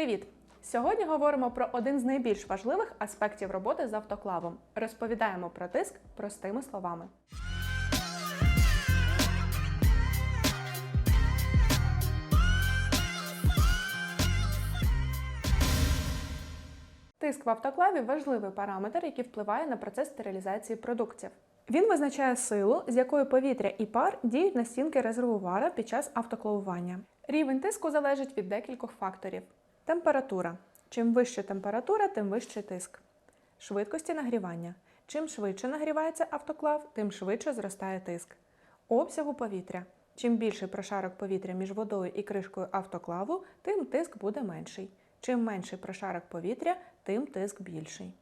Привіт! Сьогодні говоримо про один з найбільш важливих аспектів роботи з автоклавом. Розповідаємо про тиск простими словами. Тиск в автоклаві важливий параметр, який впливає на процес стерилізації продуктів. Він визначає силу, з якою повітря і пар діють на стінки резервуара під час автоклавування. Рівень тиску залежить від декількох факторів: температура. Чим вища температура, тим вищий тиск. Швидкості нагрівання. Чим швидше нагрівається автоклав, тим швидше зростає тиск. Обсягу повітря. Чим більший прошарок повітря між водою і кришкою автоклаву, тим тиск буде менший. Чим менший прошарок повітря, тим тиск більший.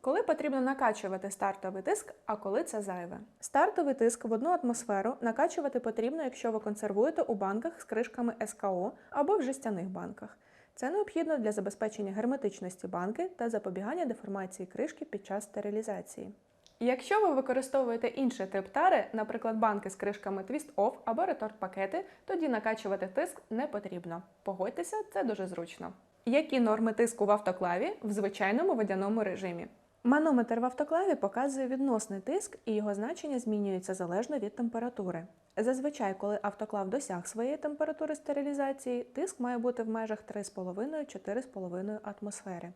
Коли потрібно накачувати стартовий тиск, а коли це зайве? Стартовий тиск в одну атмосферу накачувати потрібно, якщо ви консервуєте у банках з кришками СКО або в жестяних банках. Це необхідно для забезпечення герметичності банки та запобігання деформації кришки під час стерилізації. Якщо ви використовуєте інший тип тари, наприклад, банки з кришками Twist Off або реторт-пакети, тоді накачувати тиск не потрібно. Погодьтеся, це дуже зручно. Які норми тиску в автоклаві в звичайному водяному режимі? Манометр в автоклаві показує відносний тиск, і його значення змінюється залежно від температури. Зазвичай, коли автоклав досяг своєї температури стерилізації, тиск має бути в межах 3,5-4,5 атмосфери,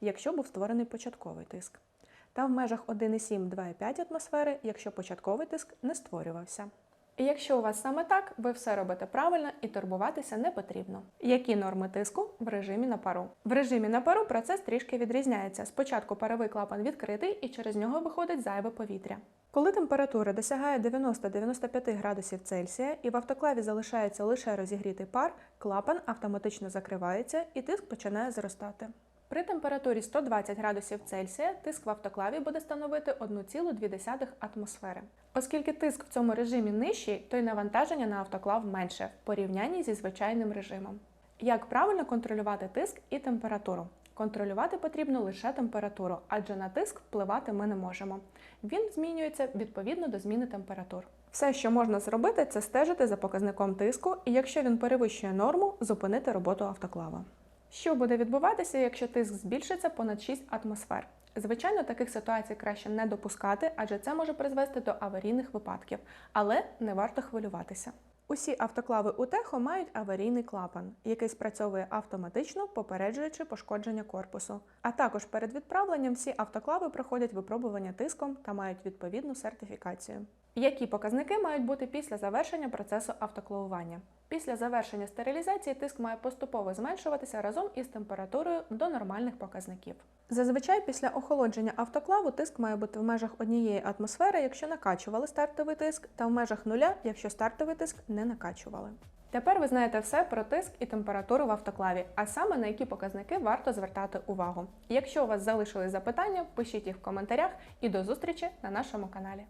якщо був створений початковий тиск, та в межах 1,7-2,5 атмосфери, якщо початковий тиск не створювався. І якщо у вас саме так, ви все робите правильно і турбуватися не потрібно. Які норми тиску в режимі на пару? В режимі на пару процес трішки відрізняється. Спочатку паровий клапан відкритий і через нього виходить зайве повітря. Коли температура досягає 90-95 градусів Цельсія і в автоклаві залишається лише розігрітий пар, клапан автоматично закривається і тиск починає зростати. При температурі 120 градусів Цельсія тиск в автоклаві буде становити 1,2 атмосфери. Оскільки тиск в цьому режимі нижчий, то й навантаження на автоклав менше в порівнянні зі звичайним режимом. Як правильно контролювати тиск і температуру? Контролювати потрібно лише температуру, адже на тиск впливати ми не можемо. Він змінюється відповідно до зміни температур. Все, що можна зробити, це стежити за показником тиску, і якщо він перевищує норму, зупинити роботу автоклава. Що буде відбуватися, якщо тиск збільшиться понад 6 атмосфер? Звичайно, таких ситуацій краще не допускати, адже це може призвести до аварійних випадків, але не варто хвилюватися. Усі автоклави Утехо мають аварійний клапан, який спрацьовує автоматично, попереджуючи пошкодження корпусу. А також перед відправленням всі автоклави проходять випробування тиском та мають відповідну сертифікацію. Які показники мають бути після завершення процесу автоклавування? Після завершення стерилізації тиск має поступово зменшуватися разом із температурою до нормальних показників. Зазвичай після охолодження автоклаву тиск має бути в межах однієї атмосфери, якщо накачували стартовий тиск, та в межах нуля, якщо стартовий тиск не накачували. Тепер ви знаєте все про тиск і температуру в автоклаві, а саме на які показники варто звертати увагу. Якщо у вас залишились запитання, пишіть їх в коментарях і до зустрічі на нашому каналі.